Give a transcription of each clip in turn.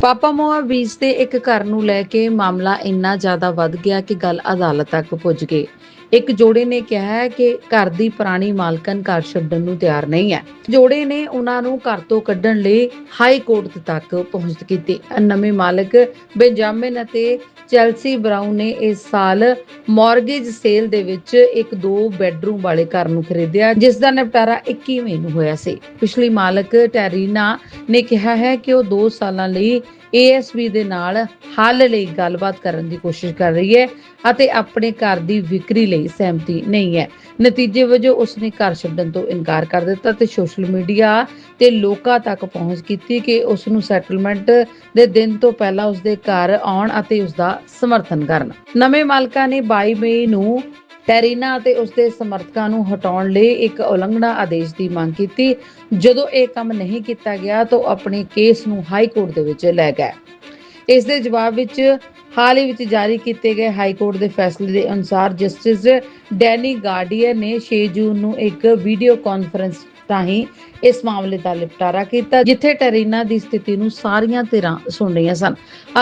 ਪਾਪਾ Moa beach ਦੇ ਇੱਕ ਘਰ ਨੂੰ ਲੈ ਕੇ ਮਾਮਲਾ ਇੰਨਾ ਜ਼ਿਆਦਾ ਵੱਧ ਗਿਆ ਕਿ ਗੱਲ ਅਦਾਲਤ ਤੱਕ ਪੁੱਜ ਗਈ। ਇੱਕ ਜੋੜੇ ਨੇ ਕਿਹਾ ਹੈ ਕਿ ਘਰ ਦੀ ਪੁਰਾਣੀ ਮਾਲਕਨ ਘਰ ਛੱਡਣ ਨੂੰ ਤਿਆਰ ਨਹੀਂ ਹੈ। ਜੋੜੇ ਨੇ ਉਹਨਾਂ ਨੂੰ ਘਰ ਤੋਂ ਕੱਢਣ ਲਈ ਹਾਈ ਕੋਰਟ ਤੱਕ ਪਹੁੰਚ ਕੀਤੀ। ਨਵੇਂ ਮਾਲਕ ਬੈਂਜਾਮਿਨ ਅਤੇ ਚੈਲਸੀ ਬਰਾਊਨ ਨੇ ਇਸ ਸਾਲ ਮਾਰਗੇਜ ਸੇਲ ਦੇ ਵਿੱਚ ਇੱਕ ਦੋ ਬੈੱਡਰੂਮ ਵਾਲੇ ਘਰ ਨੂੰ ਖਰੀਦਿਆ ਜਿਸ ਦਾ ਨਿਪਟਾਰਾ 21 ਮਈ ਨੂੰ ਹੋਇਆ ਸੀ। ਪਿਛਲੀ ਮਾਲਕ ਟੈਰੀਨਾ ਨੇ ਕਿਹਾ ਹੈ ਕਿ ਉਹ 2 ਸਾਲਾਂ ਲਈ ਏਐਸਬੀ ਦੇ ਨਾਲ ਹੱਲ ਲਈ ਗੱਲਬਾਤ ਕਰਨ ਦੀ ਕੋਸ਼ਿਸ਼ ਕਰ ਰਹੀ ਹੈ ਅਤੇ ਆਪਣੇ ਘਰ ਦੀ ਵਿਕਰੀ ਲਈ ਸਹਿਮਤੀ ਨਹੀਂ ਹੈ। ਨਤੀਜੇ ਵਜੋਂ ਉਸਨੇ ਘਰ ਛੱਡਣ ਤੋਂ ਇਨਕਾਰ ਕਰ ਦਿੱਤਾ ਤੇ ਸੋਸ਼ਲ ਮੀਡੀਆ ਤੇ ਲੋਕਾਂ ਤੱਕ ਪਹੁੰਚ ਕੀਤੀ ਕਿ ਉਸ ਨੂੰ ਸੈਟਲਮੈਂਟ ਦੇ ਦਿਨ ਤੋਂ ਪਹਿਲਾਂ ਉਸਦੇ ਘਰ ਆਉਣ ਅਤੇ ਉਸਦਾ ਸਮਰਥਨ ਕਰਨ। ਨਵੇਂ ਮਾਲਕਾਂ ਨੇ 22 ਮਈ ਨੂੰ ਟੈਰੀਨਾ ਅਤੇ ਉਸਦੇ ਸਮਰਥਕਾਂ ਨੂੰ ਹਟਾਉਣ ਲਈ ਇੱਕ ਉਲੰਘਣਾ ਆਦੇਸ਼ ਦੀ ਮੰਗ ਕੀਤੀ। ਜਦੋਂ ਇਹ ਕੰਮ ਨਹੀਂ ਕੀਤਾ ਗਿਆ ਤਾਂ ਉਹ ਆਪਣੇ ਕੇਸ ਨੂੰ ਹਾਈ ਕੋਰਟ ਦੇ ਵਿੱਚ ਲੈ ਗਏ। ਇਸ ਦੇ ਜਵਾਬ ਵਿੱਚ ਹਾਲ ਹੀ ਵਿੱਚ ਜਾਰੀ ਕੀਤੇ ਗਏ ਹਾਈ ਕੋਰਟ ਦੇ ਫੈਸਲੇ ਦੇ ਅਨੁਸਾਰ ਜਸਟਿਸ ਡੈਨੀ ਗਾਰਡੀਅਰ ਨੇ 6 ਜੂਨ ਨੂੰ ਇੱਕ ਵੀਡੀਓ ਕਾਨਫਰੰਸ ਰਾਹੀਂ ਇਸ ਮਾਮਲੇ ਦਾ ਨਿਪਟਾਰਾ ਕੀਤਾ, ਜਿੱਥੇ ਟੈਰੀਨਾ ਦੀ ਸਥਿਤੀ ਨੂੰ ਸਾਰੀਆਂ ਧਿਰਾਂ ਸੁਣ ਰਹੀਆਂ ਸਨ।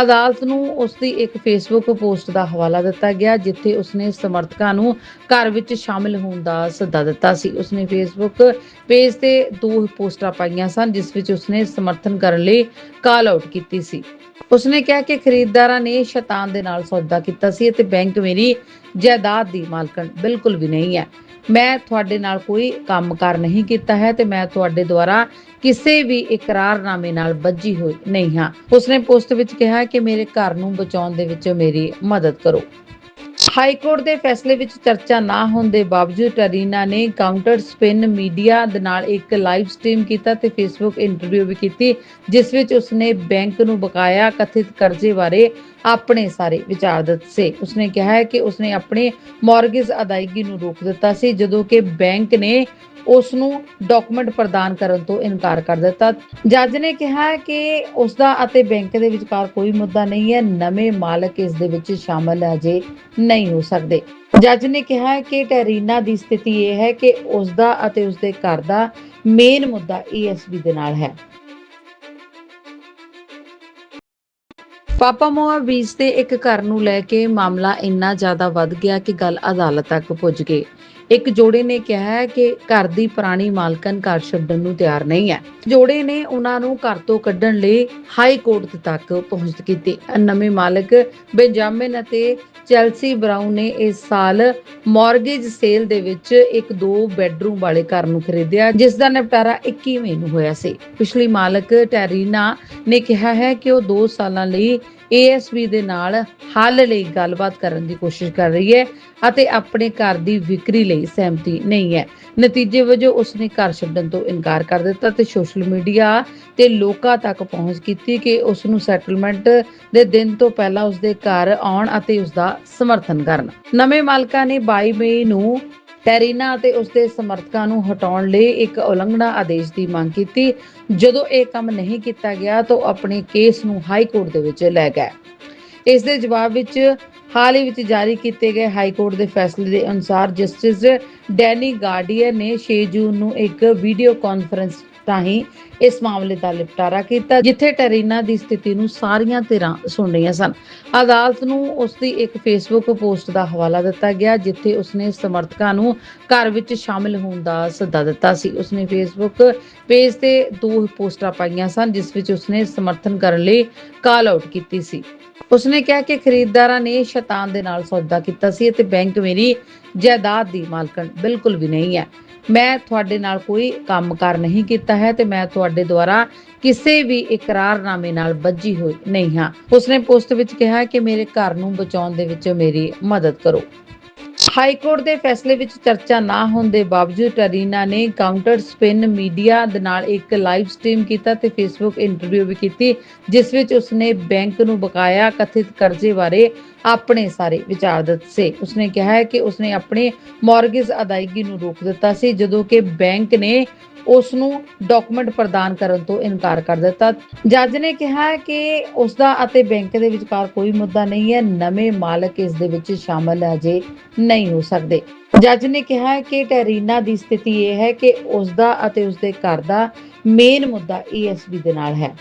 ਅਦਾਲਤ ਨੂੰ ਉਸ ਦੀ ਇੱਕ ਫੇਸਬੁੱਕ ਪੋਸਟ ਦਾ ਹਵਾਲਾ ਦਿੱਤਾ ਗਿਆ, ਜਿੱਥੇ ਉਸਨੇ ਸਮਰਥਕਾਂ ਨੂੰ ਘਰ ਵਿੱਚ ਸ਼ਾਮਿਲ ਹੋਣ ਦਾ ਸੱਦਾ ਦਿੱਤਾ ਸੀ। ਉਸਨੇ ਫੇਸਬੁੱਕ ਪੇਜ ਤੇ ਦੋ ਪੋਸਟਾਂ ਪਾਈਆਂ ਸਨ, ਜਿਸ ਵਿੱਚ ਉਸਨੇ ਸਮਰਥਨ ਕਰਨ ਲਈ ਕਾਲ ਆਊਟ ਕੀਤੀ ਸੀ। ਉਸਨੇ ਕਿਹਾ ਕਿ ਖਰੀਦਦਾਰਾਂ ਨੇ ਸ਼ੈਤਾਨ ਦੇ ਨਾਲ ਸੌਦਾ ਕੀਤਾ ਸੀ ਅਤੇ ਬੈਂਕ ਮੇਰੀ ਜਾਇਦਾਦ ਦੀ ਮਾਲਕਣ ਬਿਲਕੁਲ ਵੀ ਨਹੀਂ ਹੈ। ਮੈਂ ਤੁਹਾਡੇ ਨਾਲ ਕੋਈ ਕੰਮਕਾਰ ਨਹੀਂ ਕੀਤਾ ਹੈ ਤੇ ਮੈਂ ਤੁਹਾਡੇ ਦੁਆਰਾ ਕਿਸੇ ਵੀ ਇਕਰਾਰਨਾਮੇ ਨਾਲ ਬੱਝੀ ਹੋਈ ਨਹੀਂ ਹਾਂ। ਉਸਨੇ ਪੋਸਟ ਵਿੱਚ ਕਿਹਾ ਕਿ ਮੇਰੇ ਘਰ ਨੂੰ ਬਚਾਉਣ ਦੇ ਵਿੱਚ ਮੇਰੀ ਮਦਦ ਕਰੋ। ਹਾਈ ਕੋਰਟ ਦੇ ਫੈਸਲੇ ਵਿੱਚ ਚਰਚਾ ਨਾ ਹੋਣ ਦੇ ਬਾਵਜੂਦ ਟਰੀਨਾ ਨੇ ਕਾਊਂਟਰ ਸਪਿਨ ਮੀਡੀਆ ਦੇ ਨਾਲ ਇੱਕ ਲਾਈਵ ਸਟ੍ਰੀਮ ਕੀਤਾ ਤੇ ਫੇਸਬੁੱਕ ਇੰਟਰਵਿਊ ਵੀ ਕੀਤੀ, ਜਿਸ ਵਿੱਚ ਉਸਨੇ ਬੈਂਕ ਨੂੰ ਬਕਾਇਆ ਕਥਿਤ ਕਰਜ਼ੇ ਬਾਰੇ ਆਪਣੇ ਸਾਰੇ ਵਿਚਾਰ ਦੱਸੇ। ਉਸਨੇ ਕਿਹਾ ਹੈ ਕਿ ਉਸਨੇ ਆਪਣੇ ਮਾਰਗੇਜ ਅਦਾਇਗੀ ਨੂੰ ਰੋਕ ਦਿੱਤਾ ਸੀ, ਜਦੋਂ ਕਿ ਬੈਂਕ ਨੇ ਉਸ ਨੂੰ ਡਾਕੂਮੈਂਟ ਪ੍ਰਦਾਨ ਕਰਨ ਤੋਂ ਇਨਕਾਰ ਕਰ ਦਿੱਤਾ। ਜੱਜ ਨੇ ਕਿਹਾ ਕਿ ਉਸ ਦਾ ਅਤੇ ਬੈਂਕ ਦੇ ਵਿਚਕਾਰ ਕੋਈ ਮੁੱਦਾ ਨਹੀਂ ਹੈ, ਨਵੇਂ ਮਾਲਕ ਇਸ ਦੇ ਵਿੱਚ ਸ਼ਾਮਲ ਅਜੇ ਨਹੀਂ। ਹੋ ਸਕਦੇ। ਜੱਜ ਨੇ ਕਿਹਾ ਕਿ ਟੈਰੀਨਾ ਦੀ ਸਥਿਤੀ ਇਹ ਹੈ ਕਿ ਉਸ ਦਾ ਅਤੇ ਉਸ ਦੇ ਘਰ ਦਾ ਮੇਨ ਮੁੱਦਾ ਈਐਸਬੀ ਦੇ ਨਾਲ ਹੈ। ਪਾਪਾ ਮੋਆ ਬੀਚ ਦੇ ਇੱਕ ਘਰ ਨੂੰ ਲੈ ਕੇ ਮਾਮਲਾ ਇੰਨਾ ਜ਼ਿਆਦਾ ਵੱਧ ਗਿਆ ਕਿ ਗੱਲ ਅਦਾਲਤ ਤੱਕ ਪੁੱਜ ਗਈ। ਇੱਕ ਜੋੜੇ ਨੇ ਕਿਹਾ ਹੈ ਕਿ ਘਰ ਦੀ ਪੁਰਾਣੀ ਮਾਲਕਨ ਘਰ ਛੱਡਣ ਨੂੰ ਤਿਆਰ ਨਹੀਂ ਹੈ। ਜੋੜੇ ਨੇ ਉਹਨਾਂ ਨੂੰ ਘਰ ਤੋਂ ਕੱਢਣ ਲਈ ਹਾਈ ਕੋਰਟ ਤੱਕ ਪਹੁੰਚ ਕੀਤੀ। ਨਵੇਂ ਮਾਲਕ ਬੈਂਜਾਮਿਨ ਅਤੇ ਚੈਲਸੀ ਬਰਾਊਨ ਨੇ ਇਸ ਸਾਲ ਮਾਰਗੇਜ ਸੇਲ ਦੇ ਵਿੱਚ ਇੱਕ ਦੋ ਬੈੱਡਰੂਮ ਵਾਲੇ ਘਰ ਨੂੰ ਖਰੀਦਿਆ ਜਿਸ ਦਾ ਨਿਪਟਾਰਾ 21 ਮਈ ਨੂੰ ਹੋਇਆ ਸੀ। ਪਿਛਲੀ ਮਾਲਕ ਟੈਰੀਨਾ ਨੇ ਕਿਹਾ ਹੈ ਕਿ ਉਹ 2 ਸਾਲਾਂ ਲਈ ਏਐਸਬੀ ਦੇ ਨਾਲ ਹੱਲ ਲਈ ਗੱਲਬਾਤ ਕਰਨ ਦੀ ਕੋਸ਼ਿਸ਼ ਕਰ ਰਹੀ ਹੈ ਅਤੇ ਆਪਣੇ ਘਰ ਦੀ ਵਿਕਰੀ ਲਈ ਸਹਿਮਤੀ ਨਹੀਂ ਹੈ। ਨਤੀਜੇ ਵਜੋਂ ਉਸਨੇ ਘਰ ਛੱਡਣ ਤੋਂ ਇਨਕਾਰ ਕਰ ਦਿੱਤਾ ਤੇ ਸੋਸ਼ਲ ਮੀਡੀਆ ਤੇ ਲੋਕਾਂ ਤੱਕ ਪਹੁੰਚ ਕੀਤੀ ਕਿ ਉਸ ਨੂੰ ਸੈਟਲਮੈਂਟ ਦੇ ਦਿਨ ਤੋਂ ਪਹਿਲਾਂ ਉਸਦੇ ਘਰ ਆਉਣ ਅਤੇ ਉਸਦਾ ਸਮਰਥਨ ਕਰਨ। ਨਵੇਂ ਮਾਲਕਾਂ ਨੇ 22 ਮਈ ਨੂੰ ਟੈਰੀਨਾ ਅਤੇ ਉਸਦੇ ਸਮਰਥਕਾਂ ਨੂੰ ਹਟਾਉਣ ਲਈ ਇੱਕ ਉਲੰਘਣਾ ਆਦੇਸ਼ ਦੀ ਮੰਗ ਕੀਤੀ। ਜਦੋਂ ਇਹ ਕੰਮ ਨਹੀਂ ਕੀਤਾ ਗਿਆ ਤਾਂ ਉਹ ਆਪਣੇ ਕੇਸ ਨੂੰ ਹਾਈ ਕੋਰਟ ਦੇ ਵਿੱਚ ਲੈ ਗਏ। ਇਸ ਦੇ ਜਵਾਬ ਵਿੱਚ ਹਾਲ ਹੀ ਵਿੱਚ ਜਾਰੀ ਕੀਤੇ ਗਏ ਹਾਈ ਕੋਰਟ ਦੇ ਫੈਸਲੇ ਦੇ ਅਨੁਸਾਰ ਜਸਟਿਸ ਡੈਨੀ ਗਾਰਡੀਅਰ ਨੇ 6 ਜੂਨ ਨੂੰ ਇੱਕ ਵੀਡੀਓ ਕਾਨਫਰੰਸ ਰਾਹੀਂ ਇਸ ਮਾਮਲੇ ਦਾ ਨਿਪਟਾਰਾ ਕੀਤਾ, ਜਿੱਥੇ ਟੈਰੀਨਾ ਦੀ ਸਥਿਤੀ ਨੂੰ ਸਾਰੀਆਂ ਧਿਰਾਂ ਸੁਣ ਰਹੀਆਂ ਸਨ। ਅਦਾਲਤ ਨੂੰ ਉਸ ਦੀ ਇੱਕ ਫੇਸਬੁੱਕ ਪੋਸਟ ਦਾ ਹਵਾਲਾ ਦਿੱਤਾ ਗਿਆ, ਜਿੱਥੇ ਉਸਨੇ ਸਮਰਥਕਾਂ ਨੂੰ ਘਰ ਵਿੱਚ ਸ਼ਾਮਿਲ ਹੋਣ ਦਾ ਸੱਦਾ ਦਿੱਤਾ ਸੀ। ਉਸਨੇ ਫੇਸਬੁੱਕ ਪੇਜ ਤੇ ਦੋ ਪੋਸਟਾਂ ਪਾਈਆਂ ਸਨ, ਜਿਸ ਵਿੱਚ ਉਸਨੇ ਸਮਰਥਨ ਕਰਨ ਲਈ ਕਾਲ ਆਊਟ ਕੀਤੀ ਸੀ। ਉਸਨੇ ਕਿਹਾ ਕਿ ਖਰੀਦਦਾਰਾਂ ਨੇ ਸ਼ੈਤਾਨ ਦੇ ਨਾਲ ਸੌਦਾ ਕੀਤਾ ਸੀ ਅਤੇ ਬੈਂਕ ਮੇਰੀ ਜਾਇਦਾਦ ਦੀ ਮਾਲਕਣ ਬਿਲਕੁਲ ਵੀ ਨਹੀਂ ਹੈ। ਮੈਂ ਤੁਹਾਡੇ ਨਾਲ ਕੋਈ ਕੰਮਕਾਰ ਨਹੀਂ ਕੀਤਾ ਹੈ ਤੇ ਮੈਂ ਤੁਹਾਡੇ ਦੁਆਰਾ ਕਿਸੇ ਵੀ ਇਕਰਾਰਨਾਮੇ ਨਾਲ ਬੱਝੀ ਹੋਈ ਨਹੀਂ ਹਾਂ। ਉਸਨੇ ਪੋਸਟ ਵਿੱਚ ਕਿਹਾ ਕਿ ਮੇਰੇ ਘਰ ਨੂੰ ਬਚਾਉਣ ਦੇ ਵਿੱਚ ਮੇਰੀ ਮਦਦ ਕਰੋ। ਹਾਈ ਕੋਰਟ ਦੇ ਫੈਸਲੇ ਵਿੱਚ ਚਰਚਾ ਨਾ ਹੋਣ ਦੇ ਬਾਵਜੂਦ ਟਰੀਨਾ ਨੇ ਕਾਊਂਟਰ ਸਪਿਨ ਮੀਡੀਆ ਦੇ ਨਾਲ ਇੱਕ ਲਾਈਵ ਸਟ੍ਰੀਮ ਕੀਤਾ ਤੇ ਫੇਸਬੁੱਕ ਇੰਟਰਵਿਊ ਵੀ ਕੀਤੀ, ਜਿਸ ਵਿੱਚ ਉਸਨੇ ਬੈਂਕ ਨੂੰ ਬਕਾਇਆ ਕਥਿਤ ਕਰਜ਼ੇ ਬਾਰੇ ਆਪਣੇ ਸਾਰੇ ਵਿਚਾਰ ਦੱਸੇ। ਉਸਨੇ ਕਿਹਾ ਹੈ ਕਿ ਉਸਨੇ ਆਪਣੇ ਮਾਰਗੇਜ ਅਦਾਇਗੀ ਨੂੰ ਰੋਕ ਦਿੱਤਾ ਸੀ, ਜਦੋਂ ਕਿ ਬੈਂਕ ਨੇ ਉਸ ਨੂੰ ਡਾਕੂਮੈਂਟ ਪ੍ਰਦਾਨ ਕਰਨ ਤੋਂ ਇਨਕਾਰ ਕਰ ਦਿੱਤਾ। ਜੱਜ ਨੇ ਕਿਹਾ ਕਿ ਉਸ ਦਾ ਅਤੇ ਬੈਂਕ ਦੇ ਵਿਚਕਾਰ ਕੋਈ ਮੁੱਦਾ ਨਹੀਂ ਹੈ, ਨਵੇਂ ਮਾਲਕ ਇਸ ਦੇ ਵਿੱਚ ਸ਼ਾਮਲ ਅਜੇ ਨਹੀਂ ਹੋ ਸਕਦੇ। ਜੱਜ ਨੇ ਕਿਹਾ ਕਿ ਟੈਰੀਨਾ ਦੀ ਸਥਿਤੀ ਇਹ ਹੈ ਕਿ ਉਸ ਦਾ ਅਤੇ ਉਸ ਦੇ ਘਰ ਦਾ ਮੇਨ ਮੁੱਦਾ ਈਐਸਬੀ ਦੇ ਨਾਲ ਹੈ।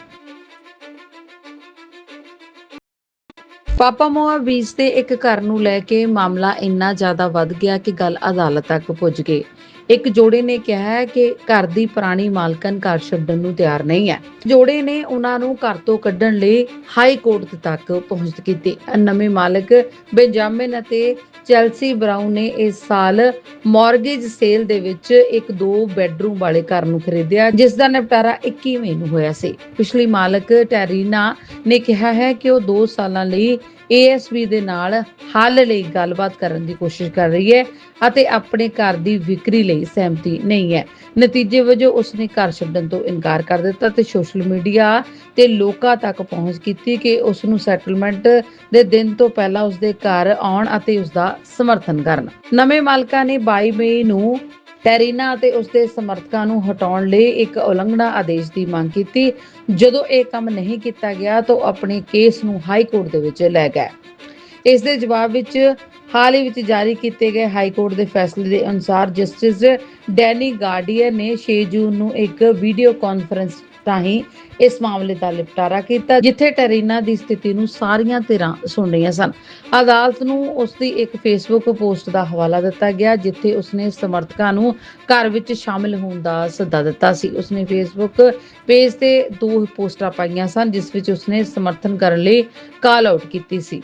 ਪਾਪਾ ਮੋਆ ਬੀਚ ਦੇ ਇੱਕ ਘਰ ਨੂੰ ਲੈ ਕੇ ਮਾਮਲਾ ਇੰਨਾ ਜ਼ਿਆਦਾ ਵੱਧ ਗਿਆ ਕਿ ਗੱਲ ਅਦਾਲਤ ਤੱਕ ਪੁੱਜ ਗਈ। ਇੱਕ ਜੋੜੇ ਨੇ ਕਿਹਾ ਹੈ ਕਿ ਘਰ ਦੀ ਪੁਰਾਣੀ ਮਾਲਕਨ ਘਰ ਛੱਡਣ ਨੂੰ ਤਿਆਰ ਨਹੀਂ ਹੈ। ਜੋੜੇ ਨੇ ਉਹਨਾਂ ਨੂੰ ਘਰ ਤੋਂ ਕੱਢਣ ਲਈ ਹਾਈ ਕੋਰਟ ਤੱਕ ਪਹੁੰਚ ਕੀਤੀ। ਨਵੇਂ ਮਾਲਕ ਬੈਂਜਾਮਿਨ ਅਤੇ ਚੈਲਸੀ ਬਰਾਊਨ ਨੇ ਇਸ ਸਾਲ ਮਾਰਗੇਜ ਸੇਲ ਦੇ ਵਿੱਚ ਇੱਕ ਦੋ ਬੈੱਡਰੂਮ ਵਾਲੇ ਘਰ ਨੂੰ ਖਰੀਦਿਆ ਜਿਸ ਦਾ ਨਿਪਟਾਰਾ 21 ਮਈ ਨੂੰ ਹੋਇਆ ਸੀ। ਪਿਛਲੀ ਮਾਲਕ ਟੈਰੀਨਾ ਨੇ ਕਿਹਾ ਹੈ ਕਿ ਉਹ 2 ਸਾਲਾਂ ਲਈ ASB ਦੇ ਨਾਲ ਹੱਲ ਲਈ ਗੱਲਬਾਤ ਕਰਨ ਦੀ ਕੋਸ਼ਿਸ਼ ਕਰ ਰਹੀ ਹੈ ਅਤੇ ਆਪਣੇ ਘਰ ਦੀ ਵਿਕਰੀ ਲਈ ਸਹਿਮਤੀ ਨਹੀਂ ਹੈ। ਨਤੀਜੇ ਵਜੋਂ ਉਸਨੇ ਘਰ ਛੱਡਣ ਤੋਂ ਇਨਕਾਰ ਕਰ ਦਿੱਤਾ ਤੇ ਸੋਸ਼ਲ ਮੀਡੀਆ ਤੇ ਲੋਕਾਂ ਤੱਕ ਪਹੁੰਚ ਕੀਤੀ ਕਿ ਉਸ ਨੂੰ ਸੈਟਲਮੈਂਟ ਦੇ ਦਿਨ ਤੋਂ ਪਹਿਲਾਂ ਉਸਦੇ ਘਰ ਆਉਣ ਅਤੇ ਉਸਦਾ ਸਮਰਥਨ ਕਰਨ। ਨਵੇਂ ਮਾਲਕਾਂ ਨੇ 22 ਮਈ ਨੂੰ ਟੈਰੀਨਾ ਅਤੇ ਉਸਦੇ ਸਮਰਥਕਾਂ ਨੂੰ ਹਟਾਉਣ ਲਈ ਇੱਕ ਉਲੰਘਣਾ ਆਦੇਸ਼ ਦੀ ਮੰਗ ਕੀਤੀ। ਜਦੋਂ ਇਹ ਕੰਮ ਨਹੀਂ ਕੀਤਾ ਗਿਆ ਤਾਂ ਉਹ ਆਪਣੇ ਕੇਸ ਨੂੰ ਹਾਈ ਕੋਰਟ ਦੇ ਵਿੱਚ ਲੈ ਗਏ। ਇਸ ਦੇ ਜਵਾਬ ਵਿੱਚ ਹਾਲ ਹੀ ਵਿੱਚ ਜਾਰੀ ਕੀਤੇ ਗਏ ਹਾਈ ਕੋਰਟ ਦੇ ਫੈਸਲੇ ਦੇ ਅਨੁਸਾਰ ਜਸਟਿਸ ਡੈਨੀ ਗਾਰਡੀਅਰ ਨੇ 6 ਜੂਨ ਨੂੰ ਇੱਕ ਵੀਡੀਓ ਕਾਨਫਰੰਸ ਰਾਹੀਂ ਇਸ ਮਾਮਲੇ ਦਾ ਨਿਪਟਾਰਾ ਕੀਤਾ, ਜਿੱਥੇ ਟੈਰੀਨਾ ਦੀ ਸਥਿਤੀ ਨੂੰ ਸਾਰੀਆਂ ਧਿਰਾਂ ਸੁਣ ਰਹੀਆਂ ਸਨ। ਅਦਾਲਤ ਨੂੰ ਉਸ ਦੀ ਇੱਕ ਫੇਸਬੁੱਕ ਪੋਸਟ ਦਾ ਹਵਾਲਾ ਦਿੱਤਾ ਗਿਆ, ਜਿੱਥੇ ਉਸਨੇ ਸਮਰਥਕਾਂ ਨੂੰ ਘਰ ਵਿੱਚ ਸ਼ਾਮਿਲ ਹੋਣ ਦਾ ਸੱਦਾ ਦਿੱਤਾ ਸੀ। ਉਸਨੇ ਫੇਸਬੁੱਕ ਪੇਜ ਤੇ ਦੋ ਪੋਸਟਾਂ ਪਾਈਆਂ ਸਨ, ਜਿਸ ਵਿੱਚ ਉਸਨੇ ਸਮਰਥਨ ਕਰਨ ਲਈ ਕਾਲ ਆਊਟ ਕੀਤੀ ਸੀ।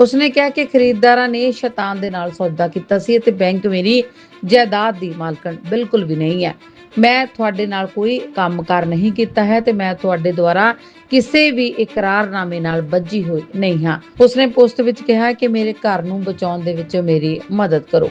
ਉਸਨੇ ਕਿਹਾ ਕਿ ਖਰੀਦਦਾਰਾਂ ਨੇ ਸ਼ੈਤਾਨ ਦੇ ਨਾਲ ਸੌਦਾ ਕੀਤਾ ਸੀ ਅਤੇ ਬੈਂਕ ਮੇਰੀ ਜਾਇਦਾਦ ਦੀ ਮਾਲਕਣ ਬਿਲਕੁਲ ਵੀ ਨਹੀਂ ਹੈ। ਮੈਂ ਤੁਹਾਡੇ ਨਾਲ ਕੋਈ ਕੰਮਕਾਰ ਨਹੀਂ ਕੀਤਾ ਹੈ ਤੇ ਮੈਂ ਤੁਹਾਡੇ ਦੁਆਰਾ ਕਿਸੇ ਵੀ ਇਕਰਾਰਨਾਮੇ ਨਾਲ ਬੱਝੀ ਹੋਈ ਨਹੀਂ ਹਾਂ। ਉਸਨੇ ਪੋਸਟ ਵਿੱਚ ਕਿਹਾ ਕਿ ਮੇਰੇ ਘਰ ਨੂੰ ਬਚਾਉਣ ਦੇ ਵਿੱਚ ਮੇਰੀ ਮਦਦ ਕਰੋ।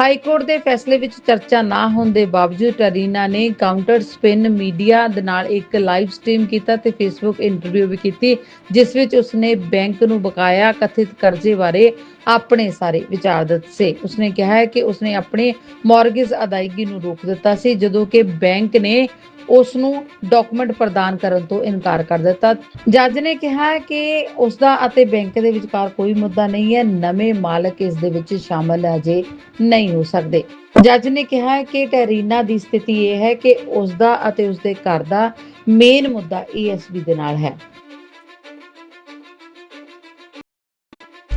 ਹਾਈ ਕੋਰਟ ਦੇ ਫੈਸਲੇ ਵਿੱਚ ਚਰਚਾ ਨਾ ਹੋਣ ਦੇ ਬਾਵਜੂਦ ਟਰੀਨਾ ਨੇ ਕਾਊਂਟਰ ਸਪਿਨ ਮੀਡੀਆ ਦੇ ਨਾਲ ਇੱਕ ਲਾਈਵ ਸਟ੍ਰੀਮ ਕੀਤਾ ਤੇ ਫੇਸਬੁੱਕ ਇੰਟਰਵਿਊ ਵੀ ਕੀਤੀ, ਜਿਸ ਵਿੱਚ ਉਸਨੇ ਬੈਂਕ ਨੂੰ ਬਕਾਇਆ ਕਥਿਤ ਕਰਜ਼ੇ ਬਾਰੇ ਆਪਣੇ ਸਾਰੇ ਵਿਚਾਰ ਦੱਸੇ। ਉਸਨੇ ਕਿਹਾ ਹੈ ਕਿ ਉਸਨੇ ਆਪਣੇ ਮਾਰਗੇਜ ਅਦਾਇਗੀ ਨੂੰ ਰੋਕ ਦਿੱਤਾ ਸੀ, ਜਦੋਂ ਕਿ ਬੈਂਕ ਨੇ ਉਸ ਨੂੰ ਡਾਕੂਮੈਂਟ ਪ੍ਰਦਾਨ ਕਰਨ ਤੋਂ ਇਨਕਾਰ ਕਰ ਦਿੱਤਾ। ਜੱਜ ਨੇ ਕਿਹਾ ਕਿ ਉਸ ਦਾ ਅਤੇ ਬੈਂਕ ਦੇ ਵਿਚਕਾਰ ਕੋਈ ਮੁੱਦਾ ਨਹੀਂ ਹੈ, ਨਵੇਂ ਮਾਲਕ ਇਸ ਦੇ ਵਿੱਚ ਸ਼ਾਮਲ ਅਜੇ ਨਹੀਂ ਹੋ ਸਕਦੇ। ਜੱਜ ਨੇ ਕਿਹਾ ਕਿ ਟੈਰੀਨਾ ਦੀ ਸਥਿਤੀ ਇਹ ਹੈ ਕਿ ਉਸ ਦਾ ਅਤੇ ਉਸ ਦੇ ਘਰ ਦਾ ਮੇਨ ਮੁੱਦਾ ESB ਦੇ ਨਾਲ ਹੈ।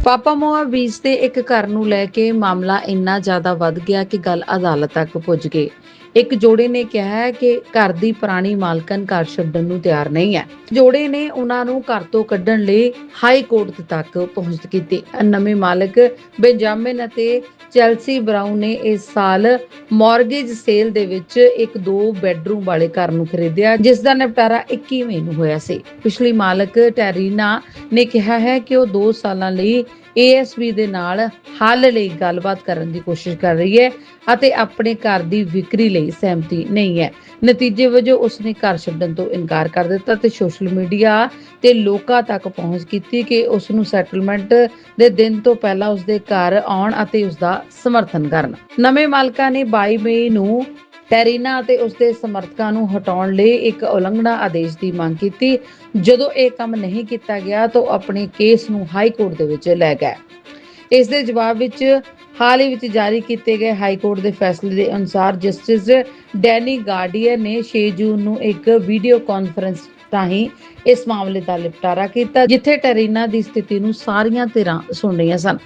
ਪਾਪਾ ਮੋਆ ਬੀਚ ਦੇ ਇੱਕ ਘਰ ਨੂੰ ਲੈ ਕੇ ਮਾਮਲਾ ਇੰਨਾ ਜ਼ਿਆਦਾ ਵੱਧ ਗਿਆ ਕਿ ਗੱਲ ਅਦਾਲਤ ਤੱਕ ਪੁੱਜ ਗਈ। ਇੱਕ ਜੋੜੇ ਨੇ ਕਿਹਾ ਹੈ ਕਿ ਘਰ ਦੀ ਪੁਰਾਣੀ ਮਾਲਕਨ ਘਰ ਛੱਡਣ ਨੂੰ ਤਿਆਰ ਨਹੀਂ ਹੈ। ਜੋੜੇ ਨੇ ਉਹਨਾਂ ਨੂੰ ਘਰ ਤੋਂ ਕੱਢਣ ਲਈ ਹਾਈ ਕੋਰਟ ਤੱਕ ਪਹੁੰਚ ਕੀਤੀ। ਨਵੇਂ ਮਾਲਕ ਬੈਂਜਾਮਿਨ ਅਤੇ ਚੈਲਸੀ ਬਰਾਊਨ ਨੇ ਇਸ ਸਾਲ ਮਾਰਗੇਜ ਸੇਲ ਦੇ ਵਿੱਚ ਇੱਕ ਦੋ ਬੈੱਡਰੂਮ ਵਾਲੇ ਘਰ ਨੂੰ ਖਰੀਦਿਆ ਜਿਸ ਦਾ ਨਿਪਟਾਰਾ 21 ਮਈ ਨੂੰ ਹੋਇਆ ਸੀ। ਪਿਛਲੀ ਮਾਲਕ ਟੈਰੀਨਾ ਨੇ ਕਿਹਾ ਹੈ ਕਿ ਉਹ 2 ਸਾਲਾਂ ਲਈ ASB ਦੇ ਨਾਲ ਹੱਲ ਲਈ ਗੱਲਬਾਤ ਕਰਨ ਦੀ ਕੋਸ਼ਿਸ਼ ਕਰ ਰਹੀ ਹੈ ਅਤੇ ਆਪਣੇ ਘਰ ਦੀ ਵਿਕਰੀ ਲਈ ਸਹਿਮਤੀ ਨਹੀਂ ਹੈ। ਨਤੀਜੇ ਵਜੋਂ ਉਸਨੇ ਘਰ ਛੱਡਣ ਤੋਂ ਇਨਕਾਰ ਕਰ ਦਿੱਤਾ ਤੇ ਸੋਸ਼ਲ ਮੀਡੀਆ ਤੇ ਲੋਕਾਂ ਤੱਕ ਪਹੁੰਚ ਕੀਤੀ ਕਿ ਉਸ ਨੂੰ ਸੈਟਲਮੈਂਟ ਦੇ ਦਿਨ ਤੋਂ ਪਹਿਲਾਂ ਉਸਦੇ ਘਰ ਆਉਣ ਅਤੇ ਉਸਦਾ ਸਮਰਥਨ ਕਰਨ। ਨਵੇਂ ਮਾਲਕਾਂ ਨੇ 22 ਮਈ ਨੂੰ ਟੈਰੀਨਾ ਅਤੇ ਉਸਦੇ ਸਮਰਥਕਾਂ ਨੂੰ ਹਟਾਉਣ ਲਈ ਇੱਕ ਉਲੰਘਣਾ ਆਦੇਸ਼ ਦੀ ਮੰਗ ਕੀਤੀ। ਜਦੋਂ ਇਹ ਕੰਮ ਨਹੀਂ ਕੀਤਾ ਗਿਆ ਤਾਂ ਉਹ ਆਪਣੇ ਕੇਸ ਨੂੰ ਹਾਈ ਕੋਰਟ ਦੇ ਵਿੱਚ ਲੈ ਗਏ। ਇਸ ਦੇ ਜਵਾਬ ਵਿੱਚ ਹਾਲ ਹੀ ਵਿੱਚ ਜਾਰੀ ਕੀਤੇ ਗਏ ਹਾਈ ਕੋਰਟ ਦੇ ਫੈਸਲੇ ਦੇ ਅਨੁਸਾਰ ਜਸਟਿਸ ਡੈਨੀ ਗਾਰਡੀਅਰ ਨੇ 6 ਜੂਨ ਨੂੰ ਇੱਕ ਵੀਡੀਓ ਕਾਨਫਰੰਸ ਰਾਹੀਂ ਇਸ ਮਾਮਲੇ ਦਾ ਨਿਪਟਾਰਾ ਕੀਤਾ, ਜਿੱਥੇ ਟੈਰੀਨਾ ਦੀ ਸਥਿਤੀ ਨੂੰ ਸਾਰੀਆਂ ਧਿਰਾਂ ਸੁਣ ਰਹੀਆਂ ਸਨ।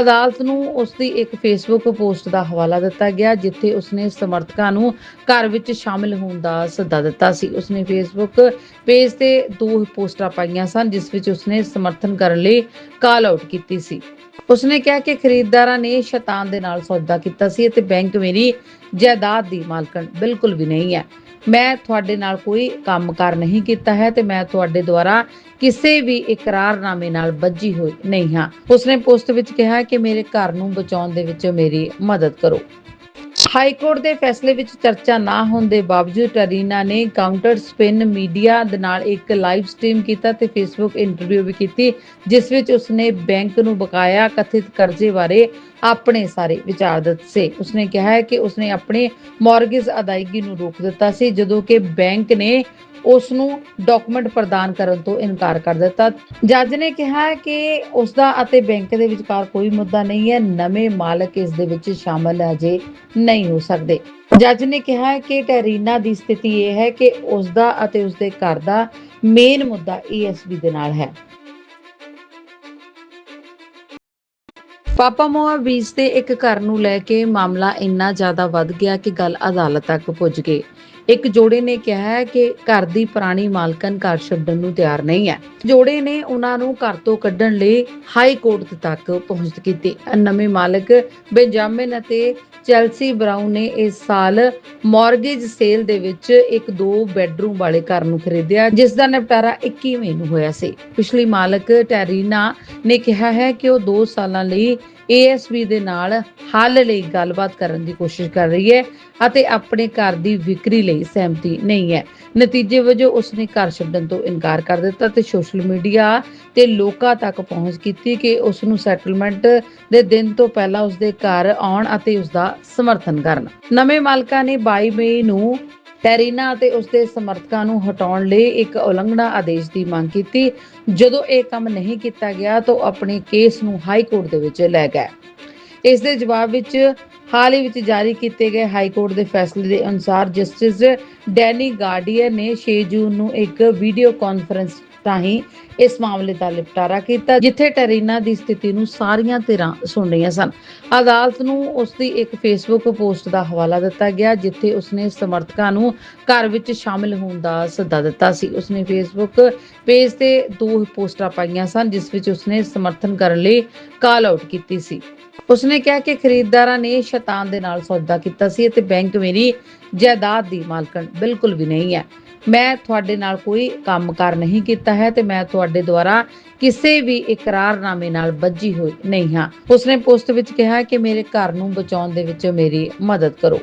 ਅਦਾਲਤ ਨੂੰ ਉਸ ਦੀ ਇੱਕ ਫੇਸਬੁੱਕ ਪੋਸਟ ਦਾ ਹਵਾਲਾ ਦਿੱਤਾ ਗਿਆ, ਜਿੱਥੇ ਉਸਨੇ ਸਮਰਥਕਾਂ ਨੂੰ ਘਰ ਵਿੱਚ ਸ਼ਾਮਿਲ ਹੋਣ ਦਾ ਸੱਦਾ ਦਿੱਤਾ ਸੀ। ਉਸਨੇ ਫੇਸਬੁੱਕ ਪੇਜ ਤੇ ਦੋ ਪੋਸਟਾਂ ਪਾਈਆਂ ਸਨ, ਜਿਸ ਵਿੱਚ ਉਸਨੇ ਸਮਰਥਨ ਕਰਨ ਲਈ ਕਾਲ ਆਊਟ ਕੀਤੀ ਸੀ। ਉਸਨੇ ਕਿਹਾ ਕਿ ਖਰੀਦਦਾਰਾਂ ਨੇ ਸ਼ੈਤਾਨ ਦੇ ਨਾਲ ਸੌਦਾ ਕੀਤਾ ਸੀ ਅਤੇ ਬੈਂਕ ਮੇਰੀ ਜਾਇਦਾਦ ਦੀ ਮਾਲਕਣ ਬਿਲਕੁਲ ਵੀ ਨਹੀਂ ਹੈ। ਮੈਂ ਤੁਹਾਡੇ ਨਾਲ ਕੋਈ ਕੰਮਕਾਰ ਨਹੀਂ ਕੀਤਾ ਹੈ ਤੇ ਮੈਂ ਤੁਹਾਡੇ ਦੁਆਰਾ ਕਿਸੇ ਵੀ ਇਕਰਾਰਨਾਮੇ ਨਾਲ ਬੱਝੀ ਹੋਈ ਨਹੀਂ ਹਾਂ। ਉਸਨੇ ਪੋਸਟ ਵਿੱਚ ਕਿਹਾ ਕਿ ਮੇਰੇ ਘਰ ਨੂੰ ਬਚਾਉਣ ਦੇ ਵਿੱਚ ਮੇਰੀ ਮਦਦ ਕਰੋ। ਹਾਈ ਕੋਰਟ ਦੇ ਫੈਸਲੇ ਵਿੱਚ ਚਰਚਾ ਨਾ ਹੋਣ ਦੇ ਬਾਵਜੂਦ ਟਰੀਨਾ ਨੇ ਕਾਊਂਟਰ ਸਪਿਨ ਮੀਡੀਆ ਦੇ ਨਾਲ ਇੱਕ ਲਾਈਵ ਸਟ੍ਰੀਮ ਕੀਤਾ ਤੇ ਫੇਸਬੁੱਕ ਇੰਟਰਵਿਊ ਵੀ ਕੀਤੀ, ਜਿਸ ਵਿੱਚ ਉਸਨੇ ਬੈਂਕ ਨੂੰ ਬਕਾਇਆ ਕਥਿਤ ਕਰਜ਼ੇ ਬਾਰੇ ਆਪਣੇ ਸਾਰੇ ਵਿਚਾਰ ਦੱਸੇ। ਉਸਨੇ ਕਿਹਾ ਹੈ ਕਿ ਉਸਨੇ ਆਪਣੇ ਮਾਰਗੇਜ ਅਦਾਇਗੀ ਨੂੰ ਰੋਕ ਦਿੱਤਾ ਸੀ, ਜਦੋਂ ਕਿ ਬੈਂਕ ਨੇ ਉਸ ਨੂੰ ਡਾਕੂਮੈਂਟ ਪ੍ਰਦਾਨ ਕਰਨ ਤੋਂ ਇਨਕਾਰ ਕਰ ਦਿੱਤਾ। ਜੱਜ ਨੇ ਕਿਹਾ ਕਿ ਉਸ ਦਾ ਅਤੇ ਬੈਂਕ ਦੇ ਵਿਚਕਾਰ ਕੋਈ ਮੁੱਦਾ ਨਹੀਂ ਹੈ, ਨਵੇਂ ਮਾਲਕ ਇਸ ਦੇ ਵਿੱਚ ਸ਼ਾਮਲ ਅਜੇ ਨਹੀਂ ਹੋ ਸਕਦੇ। ਜੱਜ ਨੇ ਕਿਹਾ ਕਿ ਟੈਰੀਨਾ ਦੀ ਸਥਿਤੀ ਇਹ ਹੈ ਕਿ ਉਸ ਦਾ ਅਤੇ ਉਸ ਦੇ ਘਰ ਦਾ ਮੇਨ ਮੁੱਦਾ ESB ਦੇ ਨਾਲ ਹੈ। ਪਾਪਾ ਮੋਆ ਬੀਚ ਦੇ ਇੱਕ ਘਰ ਨੂੰ ਲੈ ਕੇ ਮਾਮਲਾ ਇੰਨਾ ਜ਼ਿਆਦਾ ਵੱਧ ਗਿਆ ਕਿ ਗੱਲ ਅਦਾਲਤ ਤੱਕ ਪੁੱਜ ਗਈ। ਇੱਕ ਜੋੜੇ ਨੇ ਕਿਹਾ ਹੈ ਕਿ ਘਰ ਦੀ ਪੁਰਾਣੀ ਮਾਲਕਨ ਘਰ ਛੱਡਣ ਨੂੰ ਤਿਆਰ ਨਹੀਂ ਹੈ। ਜੋੜੇ ਨੇ ਉਹਨਾਂ ਨੂੰ ਘਰ ਤੋਂ ਕੱਢਣ ਲਈ ਹਾਈ ਕੋਰਟ ਤੱਕ ਪਹੁੰਚ ਕੀਤੀ। ਨਵੇਂ ਮਾਲਕ ਬੈਂਜਾਮਿਨ ਅਤੇ ਚੈਲਸੀ ਬਰਾਊਨ ਨੇ ਇਸ ਸਾਲ ਮਾਰਗੇਜ ਸੇਲ ਦੇ ਵਿੱਚ ਇੱਕ ਦੋ ਬੈੱਡਰੂਮ ਵਾਲੇ ਘਰ ਨੂੰ ਖਰੀਦਿਆ ਜਿਸ ਦਾ ਨਿਪਟਾਰਾ 21 ਮਈ ਨੂੰ ਹੋਇਆ ਸੀ। ਪਿਛਲੀ ਮਾਲਕ ਟੈਰੀਨਾ ਨੇ ਕਿਹਾ ਹੈ ਕਿ ਉਹ 2 ਸਾਲਾਂ ਲਈ ASB ਦੇ ਨਾਲ ਹੱਲ ਲਈ ਗੱਲਬਾਤ ਕਰਨ ਦੀ ਕੋਸ਼ਿਸ਼ ਕਰ ਰਹੀ ਹੈ ਅਤੇ ਆਪਣੇ ਘਰ ਦੀ ਵਿਕਰੀ ਲਈ ਸਹਿਮਤੀ ਨਹੀਂ ਹੈ। ਨਤੀਜੇ ਵਜੋਂ ਉਸਨੇ ਘਰ ਛੱਡਣ ਤੋਂ ਇਨਕਾਰ ਕਰ ਦਿੱਤਾ ਤੇ ਸੋਸ਼ਲ ਮੀਡੀਆ ਤੇ ਲੋਕਾਂ ਤੱਕ ਪਹੁੰਚ ਕੀਤੀ ਕਿ ਉਸ ਨੂੰ ਸੈਟਲਮੈਂਟ ਦੇ ਦਿਨ ਤੋਂ ਪਹਿਲਾਂ ਉਸਦੇ ਘਰ ਆਉਣ ਅਤੇ ਉਸਦਾ ਸਮਰਥਨ ਕਰਨ। ਨਵੇਂ ਮਾਲਕਾਂ ਨੇ 22 ਮਈ ਨੂੰ ਟੈਰੀਨਾ ਅਤੇ ਉਸਦੇ ਸਮਰਥਕਾਂ ਨੂੰ ਹਟਾਉਣ ਲਈ ਇੱਕ ਉਲੰਘਣਾ ਆਦੇਸ਼ ਦੀ ਮੰਗ ਕੀਤੀ। ਜਦੋਂ ਇਹ ਕੰਮ ਨਹੀਂ ਕੀਤਾ ਗਿਆ ਤਾਂ ਉਹ ਆਪਣੇ ਕੇਸ ਨੂੰ ਹਾਈ ਕੋਰਟ ਦੇ ਵਿੱਚ ਲੈ ਗਏ। ਇਸ ਦੇ ਜਵਾਬ ਵਿੱਚ ਹਾਲ ਹੀ ਵਿੱਚ ਜਾਰੀ ਕੀਤੇ ਗਏ ਹਾਈ ਕੋਰਟ ਦੇ ਫੈਸਲੇ ਦੇ ਅਨੁਸਾਰ ਜਸਟਿਸ ਡੈਨੀ ਗਾਰਡੀਅਰ ਨੇ 6 ਜੂਨ ਨੂੰ ਇੱਕ ਵੀਡੀਓ ਕਾਨਫਰੰਸ ਰਾਹੀਂ ਇਸ ਮਾਮਲੇ ਦਾ ਨਿਪਟਾਰਾ ਕੀਤਾ, ਜਿੱਥੇ ਟੈਰੀਨਾ ਦੀ ਸਥਿਤੀ ਨੂੰ ਸਾਰੀਆਂ ਧਿਰਾਂ ਸੁਣ ਰਹੀਆਂ ਸਨ। ਅਦਾਲਤ ਨੂੰ ਉਸ ਦੀ ਇੱਕ ਫੇਸਬੁੱਕ ਪੋਸਟ ਦਾ ਹਵਾਲਾ ਦਿੱਤਾ ਗਿਆ, ਜਿੱਥੇ ਉਸਨੇ ਸਮਰਥਕਾਂ ਨੂੰ ਘਰ ਵਿੱਚ ਸ਼ਾਮਿਲ ਹੋਣ ਦਾ ਸੱਦਾ ਦਿੱਤਾ ਸੀ। ਉਸਨੇ ਫੇਸਬੁੱਕ ਪੇਜ ਤੇ ਦੋ ਪੋਸਟਾਂ ਪਾਈਆਂ ਸਨ, ਜਿਸ ਵਿੱਚ ਉਸਨੇ ਸਮਰਥਨ ਕਰਨ ਲਈ ਕਾਲ ਆਊਟ ਕੀਤੀ ਸੀ। ਉਸਨੇ ਕਿਹਾ ਕਿ ਖਰੀਦਦਾਰਾਂ ਨੇ ਸ਼ੈਤਾਨ ਦੇ ਨਾਲ ਸੌਦਾ ਕੀਤਾ ਸੀ ਅਤੇ ਬੈਂਕ ਮੇਰੀ ਜਾਇਦਾਦ ਦੀ ਮਾਲਕਣ ਬਿਲਕੁਲ ਵੀ ਨਹੀਂ ਹੈ। ਮੈਂ ਤੁਹਾਡੇ ਨਾਲ ਕੋਈ ਕੰਮਕਾਰ ਨਹੀਂ ਕੀਤਾ ਹੈ ਤੇ ਮੈਂ ਤੁਹਾਡੇ ਦੁਆਰਾ ਕਿਸੇ ਵੀ ਇਕਰਾਰਨਾਮੇ ਨਾਲ ਬੱਝੀ ਹੋਈ ਨਹੀਂ ਹਾਂ। ਉਸਨੇ ਪੋਸਟ ਵਿੱਚ ਕਿਹਾ ਕਿ ਮੇਰੇ ਘਰ ਨੂੰ ਬਚਾਉਣ ਦੇ ਵਿੱਚ ਮੇਰੀ ਮਦਦ ਕਰੋ।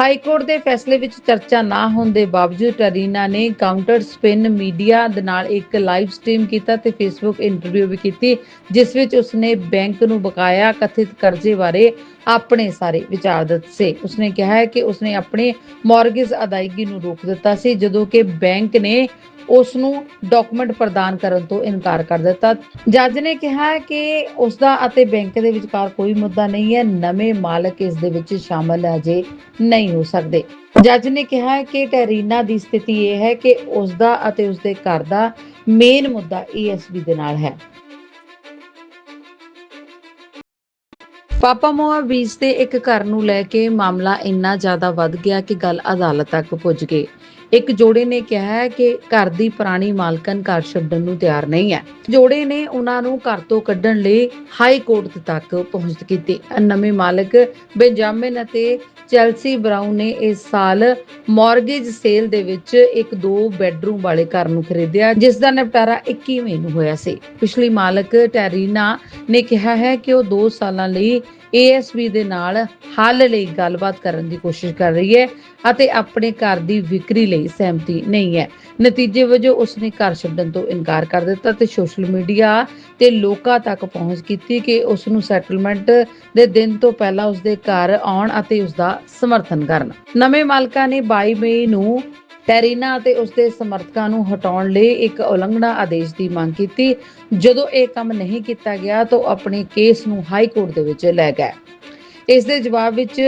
ਹਾਈ ਕੋਰਟ ਦੇ ਫੈਸਲੇ ਵਿੱਚ ਚਰਚਾ ਨਾ ਹੋਣ ਦੇ ਬਾਵਜੂਦ ਟਰੀਨਾ ਨੇ ਕਾਊਂਟਰ ਸਪਿਨ ਮੀਡੀਆ ਦੇ ਨਾਲ ਇੱਕ ਲਾਈਵ ਸਟ੍ਰੀਮ ਕੀਤਾ ਤੇ ਫੇਸਬੁੱਕ ਇੰਟਰਵਿਊ ਵੀ ਕੀਤੀ, ਜਿਸ ਵਿੱਚ ਉਸਨੇ ਬੈਂਕ ਨੂੰ ਬਕਾਇਆ ਕਥਿਤ ਕਰਜ਼ੇ ਬਾਰੇ ਆਪਣੇ ਸਾਰੇ ਵਿਚਾਰ ਦੱਸੇ। ਉਸਨੇ ਕਿਹਾ ਹੈ ਕਿ ਉਸਨੇ ਆਪਣੇ ਮਾਰਗੇਜ ਅਦਾਇਗੀ ਨੂੰ ਰੋਕ ਦਿੱਤਾ ਸੀ, ਜਦੋਂ ਕਿ ਬੈਂਕ ਨੇ ਉਸ ਨੂੰ ਡਾਕੂਮੈਂਟ ਪ੍ਰਦਾਨ ਕਰਨ ਤੋਂ ਇਨਕਾਰ ਕਰ ਦਿੱਤਾ। ਜੱਜ ਨੇ ਕਿਹਾ ਕਿ ਉਸ ਦਾ ਅਤੇ ਬੈਂਕ ਦੇ ਵਿਚਕਾਰ ਕੋਈ ਮੁੱਦਾ ਨਹੀਂ ਹੈ, ਨਵੇਂ ਮਾਲਕ ਇਸ ਦੇ ਵਿੱਚ ਸ਼ਾਮਲ ਅਜੇ ਨਹੀਂ। ਹੋ ਸਕਦੇ। ਜੱਜ ਨੇ ਕਿਹਾ ਕਿ ਟੈਰੀਨਾ ਦੀ ਸਥਿਤੀ ਇਹ ਹੈ ਕਿ ਉਸ ਦਾ ਅਤੇ ਉਸ ਦੇ ਘਰ ਦਾ ਮੇਨ ਮੁੱਦਾ ESB ਦੇ ਨਾਲ ਹੈ। ਪਾਪਾ ਮੋਆ ਬੀਚ ਦੇ ਇੱਕ ਘਰ ਨੂੰ ਲੈ ਕੇ ਮਾਮਲਾ ਇੰਨਾ ਜ਼ਿਆਦਾ ਵੱਧ ਗਿਆ ਕਿ ਗੱਲ ਅਦਾਲਤ ਤੱਕ ਪੁੱਜ ਗਈ। ਇੱਕ ਜੋੜੇ ਨੇ ਕਿਹਾ ਹੈ ਕਿ ਘਰ ਦੀ ਪੁਰਾਣੀ ਮਾਲਕਨ ਘਰ ਛੱਡਣ ਨੂੰ ਤਿਆਰ ਨਹੀਂ ਹੈ। ਜੋੜੇ ਨੇ ਉਹਨਾਂ ਨੂੰ ਘਰ ਤੋਂ ਕੱਢਣ ਲਈ ਹਾਈ ਕੋਰਟ ਤੱਕ ਪਹੁੰਚ ਕੀਤੀ। ਨਵੇਂ ਮਾਲਕ ਬੈਂਜਾਮਿਨ ਅਤੇ ਚੈਲਸੀ ਬਰਾਊਨ ਨੇ ਇਸ ਸਾਲ ਮਾਰਗੇਜ ਸੇਲ ਦੇ ਵਿੱਚ ਇੱਕ ਦੋ ਬੈੱਡਰੂਮ ਵਾਲੇ ਘਰ ਨੂੰ ਖਰੀਦਿਆ ਜਿਸ ਦਾ ਨਿਪਟਾਰਾ 21 ਮਈ ਨੂੰ ਹੋਇਆ ਸੀ। ਪਿਛਲੀ ਮਾਲਕ ਟੈਰੀਨਾ ਨੇ ਕਿਹਾ ਹੈ ਕਿ ਉਹ 2 ਸਾਲਾਂ ਲਈ ASB ਦੇ ਨਾਲ ਹੱਲ ਲਈ ਗੱਲਬਾਤ ਕਰਨ ਦੀ ਕੋਸ਼ਿਸ਼ ਕਰ ਰਹੀ ਹੈ ਅਤੇ ਆਪਣੇ ਘਰ ਦੀ ਵਿਕਰੀ ਲਈ ਸਹਿਮਤੀ ਨਹੀਂ ਹੈ। ਨਤੀਜੇ ਵਜੋਂ ਉਸਨੇ ਘਰ ਛੱਡਣ ਤੋਂ ਇਨਕਾਰ ਕਰ ਦਿੱਤਾ ਤੇ ਸੋਸ਼ਲ ਮੀਡੀਆ ਤੇ ਲੋਕਾਂ ਤੱਕ ਪਹੁੰਚ ਕੀਤੀ ਕਿ ਉਸ ਨੂੰ ਸੈਟਲਮੈਂਟ ਦੇ ਦਿਨ ਤੋਂ ਪਹਿਲਾਂ ਉਸਦੇ ਘਰ ਆਉਣ ਅਤੇ ਉਸਦਾ ਸਮਰਥਨ ਕਰਨ। ਨਵੇਂ ਮਾਲਕਾਂ ਨੇ 22 ਮਈ ਨੂੰ ਟੈਰੀਨਾ ਅਤੇ ਉਸਦੇ ਸਮਰਥਕਾਂ ਨੂੰ ਹਟਾਉਣ ਲਈ ਇੱਕ ਉਲੰਘਣਾ ਆਦੇਸ਼ ਦੀ ਮੰਗ ਕੀਤੀ। ਜਦੋਂ ਇਹ ਕੰਮ ਨਹੀਂ ਕੀਤਾ ਗਿਆ ਤਾਂ ਉਹ ਆਪਣੇ ਕੇਸ ਨੂੰ ਹਾਈ ਕੋਰਟ ਦੇ ਵਿੱਚ ਲੈ ਗਏ। ਇਸ ਦੇ ਜਵਾਬ ਵਿੱਚ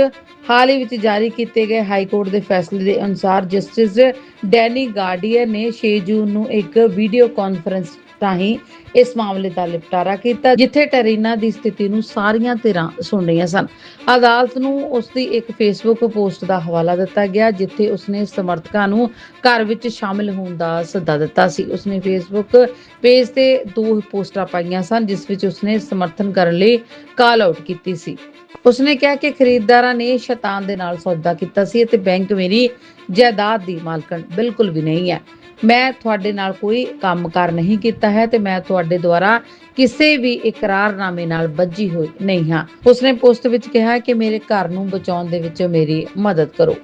ਹਾਲ ਹੀ ਵਿੱਚ ਜਾਰੀ ਕੀਤੇ ਗਏ ਹਾਈ ਕੋਰਟ ਦੇ ਫੈਸਲੇ ਦੇ ਅਨੁਸਾਰ ਜਸਟਿਸ ਡੈਨੀ ਗਾਰਡੀਅਰ ਨੇ 6 ਜੂਨ ਨੂੰ ਇੱਕ ਵੀਡੀਓ ਕਾਨਫਰੰਸ ਰਾਹੀਂ ਇਸ ਮਾਮਲੇ ਦਾ ਨਿਪਟਾਰਾ ਕੀਤਾ, ਜਿੱਥੇ ਟੈਰੀਨਾ ਦੀ ਸਥਿਤੀ ਨੂੰ ਸਾਰੀਆਂ ਧਿਰਾਂ ਸੁਣ ਰਹੀਆਂ ਸਨ। ਅਦਾਲਤ ਨੂੰ ਉਸ ਦੀ ਇੱਕ ਫੇਸਬੁੱਕ ਪੋਸਟ ਦਾ ਹਵਾਲਾ ਦਿੱਤਾ ਗਿਆ, ਜਿੱਥੇ ਉਸਨੇ ਸਮਰਥਕਾਂ ਨੂੰ ਘਰ ਵਿੱਚ ਸ਼ਾਮਿਲ ਹੋਣ ਦਾ ਸੱਦਾ ਦਿੱਤਾ ਸੀ। ਉਸਨੇ ਫੇਸਬੁੱਕ ਪੇਜ ਤੇ ਦੋ ਪੋਸਟਾਂ ਪਾਈਆਂ ਸਨ, ਜਿਸ ਵਿੱਚ ਉਸਨੇ ਸਮਰਥਨ ਕਰਨ ਲਈ ਕਾਲ ਆਊਟ ਕੀਤੀ ਸੀ। ਉਸਨੇ ਕਿਹਾ ਕਿ ਖਰੀਦਦਾਰਾਂ ਨੇ ਸ਼ੈਤਾਨ ਦੇ ਨਾਲ ਸੌਦਾ ਕੀਤਾ ਸੀ ਅਤੇ ਬੈਂਕ ਮੇਰੀ ਜਾਇਦਾਦ ਦੀ ਮਾਲਕਣ ਬਿਲਕੁਲ ਵੀ ਨਹੀਂ ਹੈ। ਮੈਂ ਤੁਹਾਡੇ ਨਾਲ ਕੋਈ ਕੰਮਕਾਰ ਨਹੀਂ ਕੀਤਾ ਹੈ ਤੇ ਮੈਂ ਤੁਹਾਡੇ ਦੁਆਰਾ ਕਿਸੇ ਵੀ ਇਕਰਾਰਨਾਮੇ ਨਾਲ ਬੱਝੀ ਹੋਈ ਨਹੀਂ ਹਾਂ। ਉਸਨੇ ਪੋਸਟ ਵਿੱਚ ਕਿਹਾ ਕਿ ਮੇਰੇ ਘਰ ਨੂੰ ਬਚਾਉਣ ਦੇ ਵਿੱਚ ਮੇਰੀ ਮਦਦ ਕਰੋ।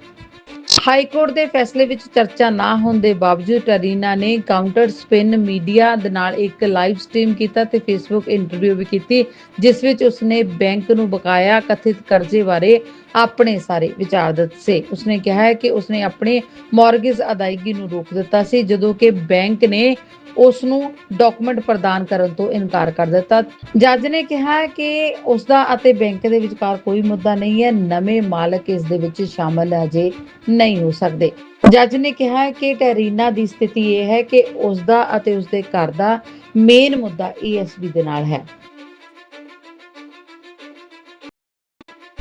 ਹਾਈ ਕੋਰਟ ਦੇ ਫੈਸਲੇ ਵਿੱਚ ਚਰਚਾ ਨਾ ਹੋਣ ਦੇ ਬਾਵਜੂਦ ਟਰੀਨਾ ਨੇ ਕਾਊਂਟਰ ਸਪਿਨ ਮੀਡੀਆ ਦੇ ਨਾਲ ਇੱਕ ਲਾਈਵ ਸਟ੍ਰੀਮ ਕੀਤਾ ਤੇ ਫੇਸਬੁੱਕ ਇੰਟਰਵਿਊ ਵੀ ਕੀਤੀ, ਜਿਸ ਵਿੱਚ ਉਸਨੇ ਬੈਂਕ ਨੂੰ ਬਕਾਇਆ ਕਥਿਤ ਕਰਜ਼ੇ ਬਾਰੇ ਆਪਣੇ ਸਾਰੇ ਵਿਚਾਰ ਦੱਸੇ। ਉਸਨੇ ਕਿਹਾ ਹੈ ਕਿ ਉਸਨੇ ਆਪਣੇ ਮਾਰਗੇਜ ਅਦਾਇਗੀ ਨੂੰ ਰੋਕ ਦਿੱਤਾ ਸੀ, ਜਦੋਂ ਕਿ ਬੈਂਕ ਨੇ ਉਸ ਨੂੰ ਡਾਕੂਮੈਂਟ ਪ੍ਰਦਾਨ ਕਰਨ ਤੋਂ ਇਨਕਾਰ ਕਰ ਦਿੱਤਾ। ਜੱਜ ਨੇ ਕਿਹਾ ਕਿ ਉਸ ਦਾ ਅਤੇ ਬੈਂਕ ਦੇ ਵਿਚਕਾਰ ਕੋਈ ਮੁੱਦਾ ਨਹੀਂ ਹੈ, ਨਵੇਂ ਮਾਲਕ ਇਸ ਦੇ ਵਿੱਚ ਸ਼ਾਮਲ ਅਜੇ ਨਹੀਂ ਨਹੀਂ ਹੋ ਸਕਦੇ। ਜੱਜ ਨੇ ਕਿਹਾ ਕਿ ਟੈਰੀਨਾ ਦੀ ਸਥਿਤੀ ਇਹ ਹੈ ਕਿ ਉਸ ਦਾ ਅਤੇ ਉਸ ਦੇ ਘਰ ਦਾ ਮੇਨ ਮੁੱਦਾ ਏਐਸਬੀ ਦੇ ਨਾਲ ਹੈ।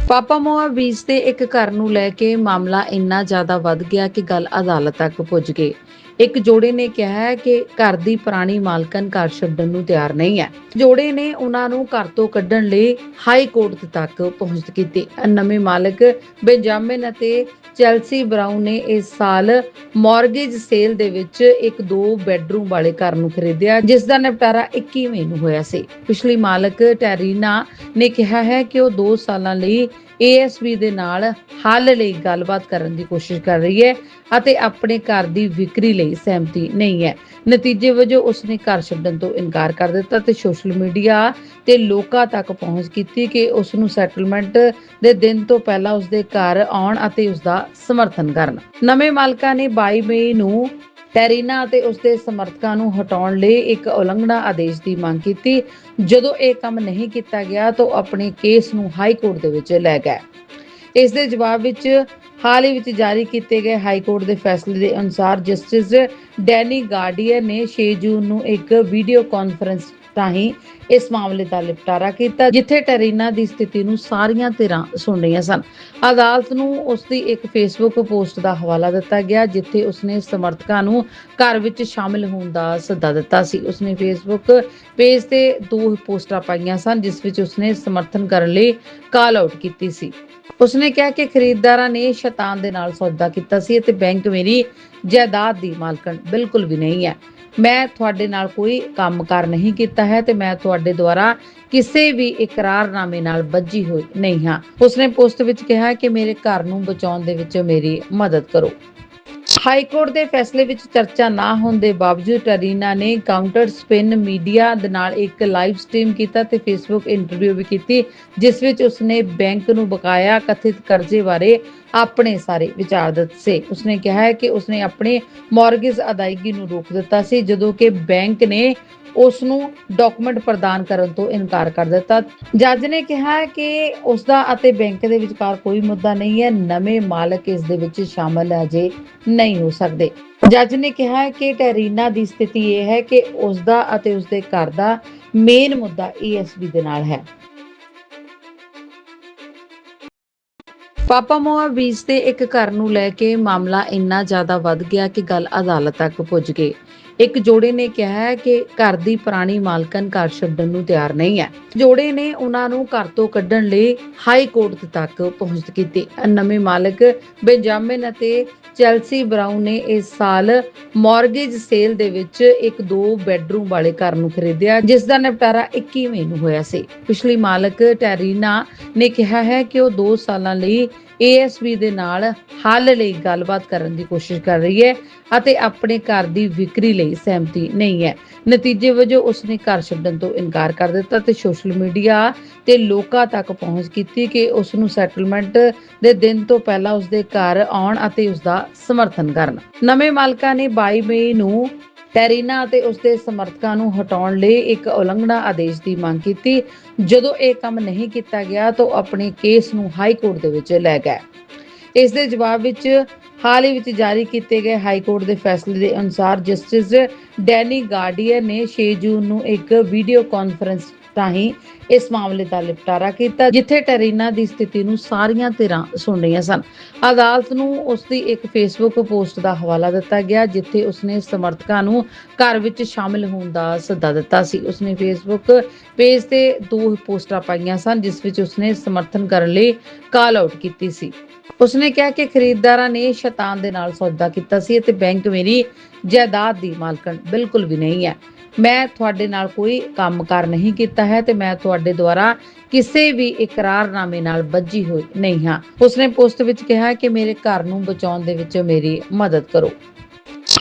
ਪਾਪਾ ਮੋਆ ਬੀਚ ਦੇ ਇੱਕ ਘਰ ਨੂੰ ਲੈ ਕੇ ਮਾਮਲਾ ਇੰਨਾ ਜ਼ਿਆਦਾ ਵੱਧ ਗਿਆ ਕਿ ਗੱਲ ਅਦਾਲਤ ਤੱਕ ਪੁੱਜ ਗਈ। ਇੱਕ ਜੋੜੇ ਨੇ ਕਿਹਾ ਹੈ ਕਿ ਘਰ ਦੀ ਪੁਰਾਣੀ ਮਾਲਕਨ ਘਰ ਛੱਡਣ ਨੂੰ ਤਿਆਰ ਨਹੀਂ ਹੈ। ਜੋੜੇ ਨੇ ਉਹਨਾਂ ਨੂੰ ਘਰ ਤੋਂ ਕੱਢਣ ਲਈ ਹਾਈ ਕੋਰਟ ਤੱਕ ਪਹੁੰਚ ਕੀਤੀ। ਨਵੇਂ ਮਾਲਕ ਬੈਂਜਾਮਿਨ ਅਤੇ ਚੈਲਸੀ ਬਰਾਊਨ ਨੇ ਇਸ ਸਾਲ ਮਾਰਗੇਜ ਸੇਲ ਦੇ ਵਿੱਚ ਇੱਕ ਦੋ ਬੈੱਡਰੂਮ ਵਾਲੇ ਘਰ ਨੂੰ ਖਰੀਦਿਆ ਜਿਸ ਦਾ ਨਿਪਟਾਰਾ 21 ਮਈ ਨੂੰ ਹੋਇਆ ਸੀ। ਪਿਛਲੀ ਮਾਲਕ ਟੈਰੀਨਾ ਨੇ ਕਿਹਾ ਹੈ ਕਿ ਉਹ 2 ਸਾਲਾਂ ਲਈ ASB ਦੇ ਨਾਲ ਹੱਲ ਲਈ ਗੱਲਬਾਤ ਕਰਨ ਦੀ ਕੋਸ਼ਿਸ਼ ਕਰ ਰਹੀ ਹੈ ਅਤੇ ਆਪਣੇ ਘਰ ਦੀ ਵਿਕਰੀ ਲਈ ਸਹਿਮਤੀ ਨਹੀਂ ਹੈ। ਨਤੀਜੇ ਵਜੋਂ ਉਸਨੇ ਘਰ ਛੱਡਣ ਤੋਂ ਇਨਕਾਰ ਕਰ ਦਿੱਤਾ ਤੇ ਸੋਸ਼ਲ ਮੀਡੀਆ ਤੇ ਲੋਕਾਂ ਤੱਕ ਪਹੁੰਚ ਕੀਤੀ ਕਿ ਉਸ ਨੂੰ ਸੈਟਲਮੈਂਟ ਦੇ ਦਿਨ ਤੋਂ ਪਹਿਲਾਂ ਉਸਦੇ ਘਰ ਆਉਣ ਅਤੇ ਉਸਦਾ ਸਮਰਥਨ ਕਰਨ। ਨਵੇਂ ਮਾਲਕਾਂ ਨੇ 22 ਮਈ ਨੂੰ ਟੈਰੀਨਾ ਅਤੇ ਉਸਦੇ ਸਮਰਥਕਾਂ ਨੂੰ ਹਟਾਉਣ ਲਈ ਇੱਕ ਉਲੰਘਣਾ ਆਦੇਸ਼ ਦੀ ਮੰਗ ਕੀਤੀ। ਜਦੋਂ ਇਹ ਕੰਮ ਨਹੀਂ ਕੀਤਾ ਗਿਆ ਤਾਂ ਉਹ ਆਪਣੇ ਕੇਸ ਨੂੰ ਹਾਈ ਕੋਰਟ ਦੇ ਵਿੱਚ ਲੈ ਗਏ। ਇਸ ਦੇ ਜਵਾਬ ਵਿੱਚ ਹਾਲ ਹੀ ਵਿੱਚ ਜਾਰੀ ਕੀਤੇ ਗਏ ਹਾਈ ਕੋਰਟ ਦੇ ਫੈਸਲੇ ਦੇ ਅਨੁਸਾਰ ਜਸਟਿਸ ਡੈਨੀ ਗਾਰਡੀਅਰ ਨੇ 6 ਜੂਨ ਨੂੰ ਇੱਕ ਵੀਡੀਓ ਕਾਨਫਰੰਸ ਰਾਹੀਂ ਇਸ ਮਾਮਲੇ ਦਾ ਨਿਪਟਾਰਾ ਕੀਤਾ, ਜਿੱਥੇ ਟੈਰੀਨਾ ਦੀ ਸਥਿਤੀ ਨੂੰ ਸਾਰੀਆਂ ਧਿਰਾਂ ਸੁਣ ਰਹੀਆਂ ਸਨ। ਅਦਾਲਤ ਨੂੰ ਉਸ ਦੀ ਇੱਕ ਫੇਸਬੁੱਕ ਪੋਸਟ ਦਾ ਹਵਾਲਾ ਦਿੱਤਾ ਗਿਆ, ਜਿੱਥੇ ਉਸਨੇ ਸਮਰਥਕਾਂ ਨੂੰ ਘਰ ਵਿੱਚ ਸ਼ਾਮਿਲ ਹੋਣ ਦਾ ਸੱਦਾ ਦਿੱਤਾ ਸੀ। ਉਸਨੇ ਫੇਸਬੁੱਕ ਪੇਜ ਤੇ ਦੋ ਪੋਸਟਾਂ ਪਾਈਆਂ ਸਨ, ਜਿਸ ਵਿੱਚ ਉਸਨੇ ਸਮਰਥਨ ਕਰਨ ਲਈ ਕਾਲ ਆਊਟ ਕੀਤੀ ਸੀ। ਉਸਨੇ ਕਿਹਾ ਕਿ ਖਰੀਦਦਾਰਾਂ ਨੇ ਸ਼ੈਤਾਨ ਦੇ ਨਾਲ ਸੌਦਾ ਕੀਤਾ ਸੀ ਅਤੇ ਬੈਂਕ ਮੇਰੀ ਜਾਇਦਾਦ ਦੀ ਮਾਲਕਣ ਬਿਲਕੁਲ ਵੀ ਨਹੀਂ ਹੈ। ਮੈਂ ਤੁਹਾਡੇ ਨਾਲ ਕੋਈ ਕੰਮਕਾਰ ਨਹੀਂ ਕੀਤਾ ਹੈ ਤੇ ਮੈਂ ਤੁਹਾਡੇ ਦੁਆਰਾ ਕਿਸੇ ਵੀ ਇਕਰਾਰਨਾਮੇ ਨਾਲ ਬੱਝੀ ਹੋਈ ਨਹੀਂ ਹਾਂ। ਉਸਨੇ ਪੋਸਟ ਵਿੱਚ ਕਿਹਾ ਕਿ ਮੇਰੇ ਘਰ ਨੂੰ ਬਚਾਉਣ ਦੇ ਵਿੱਚ ਮੇਰੀ ਮਦਦ ਕਰੋ। ਹਾਈ ਕੋਰਟ ਦੇ ਫੈਸਲੇ ਵਿੱਚ ਚਰਚਾ ਨਾ ਹੋਣ ਦੇ ਬਾਵਜੂਦ ਟਰੀਨਾ ਨੇ ਕਾਊਂਟਰ ਸਪਿਨ ਮੀਡੀਆ ਦੇ ਨਾਲ ਇੱਕ ਲਾਈਵ ਸਟ੍ਰੀਮ ਕੀਤਾ ਤੇ ਫੇਸਬੁੱਕ ਇੰਟਰਵਿਊ ਵੀ ਕੀਤੀ, ਜਿਸ ਵਿੱਚ ਉਸਨੇ ਬੈਂਕ ਨੂੰ ਬਕਾਇਆ ਕਥਿਤ ਕਰਜ਼ੇ ਬਾਰੇ ਆਪਣੇ ਸਾਰੇ ਵਿਚਾਰ ਦੱਸੇ। ਉਸਨੇ ਕਿਹਾ ਹੈ ਕਿ ਉਸਨੇ ਆਪਣੇ ਮਾਰਗੇਜ ਅਦਾਇਗੀ ਨੂੰ ਰੋਕ ਦਿੱਤਾ ਸੀ, ਜਦੋਂ ਕਿ ਬੈਂਕ ਨੇ ਉਸ ਨੂੰ ਡਾਕੂਮੈਂਟ ਪ੍ਰਦਾਨ ਕਰਨ ਤੋਂ ਇਨਕਾਰ ਕਰ ਦਿੱਤਾ। ਜੱਜ ਨੇ ਕਿਹਾ ਕਿ ਉਸ ਦਾ ਅਤੇ ਬੈਂਕ ਦੇ ਵਿਚਕਾਰ ਕੋਈ ਮੁੱਦਾ ਨਹੀਂ ਹੈ, ਨਵੇਂ ਮਾਲਕ ਇਸ ਦੇ ਵਿੱਚ ਸ਼ਾਮਲ ਅਜੇ ਨਹੀਂ ਹੋ ਸਕਦੇ। ਜੱਜ ਨੇ ਕਿਹਾ ਕਿ ਟੈਰੀਨਾ ਦੀ ਸਥਿਤੀ ਇਹ ਹੈ ਕਿ ਉਸ ਦਾ ਅਤੇ ਉਸ ਦੇ ਘਰ ਦਾ ਮੇਨ ਮੁੱਦਾ ESB ਦੇ ਨਾਲ ਹੈ। ਪਾਪਾ ਮੋਆ ਬੀਚ ਦੇ ਇੱਕ ਘਰ ਨੂੰ ਲੈ ਕੇ ਮਾਮਲਾ ਇੰਨਾ ਜ਼ਿਆਦਾ ਵੱਧ ਗਿਆ ਕਿ ਗੱਲ ਅਦਾਲਤ ਤੱਕ ਪੁੱਜ ਗਈ। ਇੱਕ ਜੋੜੇ ਨੇ ਕਿਹਾ ਹੈ ਕਿ ਘਰ ਦੀ ਪੁਰਾਣੀ ਮਾਲਕਨ ਘਰ ਛੱਡਣ ਨੂੰ ਤਿਆਰ ਨਹੀਂ ਹੈ। ਜੋੜੇ ਨੇ ਉਹਨਾਂ ਨੂੰ ਘਰ ਤੋਂ ਕੱਢਣ ਲਈ ਹਾਈ ਕੋਰਟ ਤੱਕ ਪਹੁੰਚ ਕੀਤੀ। ਨਵੇਂ ਮਾਲਕ ਬੈਂਜਾਮਿਨ ਅਤੇ ਚੈਲਸੀ ਬਰਾਊਨ ਨੇ ਇਸ ਸਾਲ ਮਾਰਗੇਜ ਸੇਲ ਦੇ ਵਿੱਚ ਇੱਕ ਦੋ ਬੈੱਡਰੂਮ ਵਾਲੇ ਘਰ ਨੂੰ ਖਰੀਦਿਆ ਜਿਸ ਦਾ ਨਿਪਟਾਰਾ 21 ਮਈ ਨੂੰ ਹੋਇਆ ਸੀ। ਪਿਛਲੀ ਮਾਲਕ ਟੈਰੀਨਾ ਨੇ ਕਿਹਾ ਹੈ ਕਿ ਉਹ 2 ਸਾਲਾਂ ਲਈ ASB ਦੇ ਨਾਲ ਹੱਲ ਲਈ ਗੱਲਬਾਤ ਕਰਨ ਦੀ ਕੋਸ਼ਿਸ਼ ਕਰ ਰਹੀ ਹੈ ਅਤੇ ਆਪਣੇ ਘਰ ਦੀ ਵਿਕਰੀ ਲਈ ਸਹਿਮਤੀ ਨਹੀਂ ਹੈ। ਨਤੀਜੇ ਵਜੋਂ ਉਸਨੇ ਘਰ ਛੱਡਣ ਤੋਂ ਇਨਕਾਰ ਕਰ ਦਿੱਤਾ ਤੇ ਸੋਸ਼ਲ ਮੀਡੀਆ ਤੇ ਲੋਕਾਂ ਤੱਕ ਪਹੁੰਚ ਕੀਤੀ ਕਿ ਉਸ ਨੂੰ ਸੈਟਲਮੈਂਟ ਦੇ ਦਿਨ ਤੋਂ ਪਹਿਲਾਂ ਉਸਦੇ ਘਰ ਆਉਣ ਅਤੇ ਉਸਦਾ ਸਮਰਥਨ ਕਰਨ। ਨਵੇਂ ਮਾਲਕਾਂ ਨੇ 22 ਮਈ ਨੂੰ ਟੈਰੀਨਾ ਅਤੇ ਉਸਦੇ ਸਮਰਥਕਾਂ ਨੂੰ ਹਟਾਉਣ ਲਈ ਇੱਕ ਉਲੰਘਣਾ ਆਦੇਸ਼ ਦੀ ਮੰਗ ਕੀਤੀ। ਜਦੋਂ ਇਹ ਕੰਮ ਨਹੀਂ ਕੀਤਾ ਗਿਆ ਤਾਂ ਉਹ ਆਪਣੇ ਕੇਸ ਨੂੰ ਹਾਈ ਕੋਰਟ ਦੇ ਵਿੱਚ ਲੈ ਗਏ। ਇਸ ਦੇ ਜਵਾਬ ਵਿੱਚ ਹਾਲ ਹੀ ਵਿੱਚ ਜਾਰੀ ਕੀਤੇ ਗਏ ਹਾਈ ਕੋਰਟ ਦੇ ਫੈਸਲੇ ਦੇ ਅਨੁਸਾਰ ਜਸਟਿਸ ਡੈਨੀ ਗਾਰਡੀਅਰ ਨੇ 6 ਜੂਨ ਨੂੰ ਇੱਕ ਵੀਡੀਓ ਕਾਨਫਰੰਸ ਰਾਹੀਂ ਇਸ ਮਾਮਲੇ ਦਾ ਨਿਪਟਾਰਾ ਕੀਤਾ, ਜਿੱਥੇ ਟੈਰੀਨਾ ਦੀ ਸਥਿਤੀ ਨੂੰ ਸਾਰੀਆਂ ਧਿਰਾਂ ਸੁਣ ਰਹੀਆਂ ਸਨ। ਅਦਾਲਤ ਨੂੰ ਉਸ ਦੀ ਇੱਕ ਫੇਸਬੁੱਕ ਪੋਸਟ ਦਾ ਹਵਾਲਾ ਦਿੱਤਾ ਗਿਆ, ਜਿੱਥੇ ਉਸਨੇ ਸਮਰਥਕਾਂ ਨੂੰ ਘਰ ਵਿੱਚ ਸ਼ਾਮਿਲ ਹੋਣ ਦਾ ਸੱਦਾ ਦਿੱਤਾ ਸੀ। ਉਸਨੇ ਫੇਸਬੁੱਕ ਪੇਜ ਤੇ ਦੋ ਪੋਸਟਾਂ ਪਾਈਆਂ ਸਨ, ਜਿਸ ਵਿੱਚ ਉਸਨੇ ਸਮਰਥਨ ਕਰਨ ਲਈ ਕਾਲ ਆਊਟ ਕੀਤੀ ਸੀ। ਉਸਨੇ ਕਿਹਾ ਕਿ ਖਰੀਦਦਾਰਾਂ ਨੇ ਸ਼ੈਤਾਨ ਦੇ ਨਾਲ ਸੌਦਾ ਕੀਤਾ ਸੀ ਅਤੇ ਬੈਂਕ ਮੇਰੀ ਜਾਇਦਾਦ ਦੀ ਮਾਲਕਣ ਬਿਲਕੁਲ ਵੀ ਨਹੀਂ ਹੈ। ਮੈਂ ਤੁਹਾਡੇ ਨਾਲ ਕੋਈ ਕੰਮਕਾਰ ਨਹੀਂ ਕੀਤਾ ਹੈ ਤੇ ਮੈਂ ਤੁਹਾਡੇ ਦੁਆਰਾ ਕਿਸੇ ਵੀ ਇਕਰਾਰਨਾਮੇ ਨਾਲ ਬੱਝੀ ਹੋਈ ਨਹੀਂ ਹਾਂ। ਉਸਨੇ ਪੋਸਟ ਵਿੱਚ ਕਿਹਾ ਕਿ ਮੇਰੇ ਘਰ ਨੂੰ ਬਚਾਉਣ ਦੇ ਵਿੱਚ ਮੇਰੀ ਮਦਦ ਕਰੋ।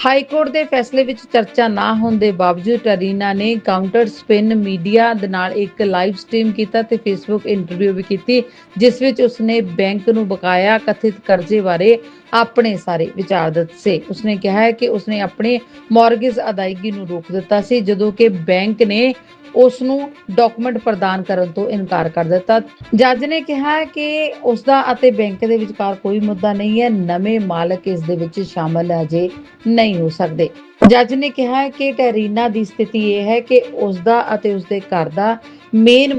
ਹਾਈ ਕੋਰਟ ਦੇ ਫੈਸਲੇ ਵਿੱਚ ਚਰਚਾ ਨਾ ਹੋਣ ਦੇ ਬਾਵਜੂਦ ਟਰੀਨਾ ਨੇ ਕਾਊਂਟਰ ਸਪਿਨ ਮੀਡੀਆ ਦੇ ਨਾਲ ਇੱਕ ਲਾਈਵ ਸਟ੍ਰੀਮ ਕੀਤਾ ਤੇ ਫੇਸਬੁੱਕ ਇੰਟਰਵਿਊ ਵੀ ਕੀਤੀ, ਜਿਸ ਵਿੱਚ ਉਸਨੇ ਬੈਂਕ ਨੂੰ ਬਕਾਇਆ ਕਥਿਤ ਕਰਜ਼ੇ ਬਾਰੇ ਆਪਣੇ ਸਾਰੇ ਵਿਚਾਰ ਦੱਸੇ। ਉਸਨੇ ਕਿਹਾ ਹੈ ਕਿ ਉਸਨੇ ਆਪਣੇ ਮਾਰਗੇਜ ਅਦਾਇਗੀ ਨੂੰ ਰੋਕ ਦਿੱਤਾ ਸੀ, ਜਦੋਂ ਕਿ ਬੈਂਕ ਨੇ ਉਸ ਨੂੰ ਡਾਕੂਮੈਂਟ ਪ੍ਰਦਾਨ ਕਰਨ ਤੋਂ ਇਨਕਾਰ ਕਰ ਦਿੱਤਾ। ਜੱਜ ਨੇ ਕਿਹਾ ਕਿ ਉਸ ਦਾ ਅਤੇ ਬੈਂਕ ਦੇ ਵਿਚਕਾਰ ਕੋਈ ਮੁੱਦਾ ਨਹੀਂ ਹੈ, ਨਵੇਂ ਮਾਲਕ ਇਸ ਦੇ ਵਿੱਚ ਸ਼ਾਮਲ ਅਜੇ ਨਹੀਂ ਹੋ ਸਕਦੇ। ਜੱਜ ਨੇ ਕਿਹਾ ਕਿ ਟੈਰੀਨਾ ਦੀ ਸਥਿਤੀ ਇਹ ਹੈ ਕਿ ਉਸ ਦਾ ਅਤੇ ਉਸ ਦੇ ਘਰ ਦਾ ਮੇਨ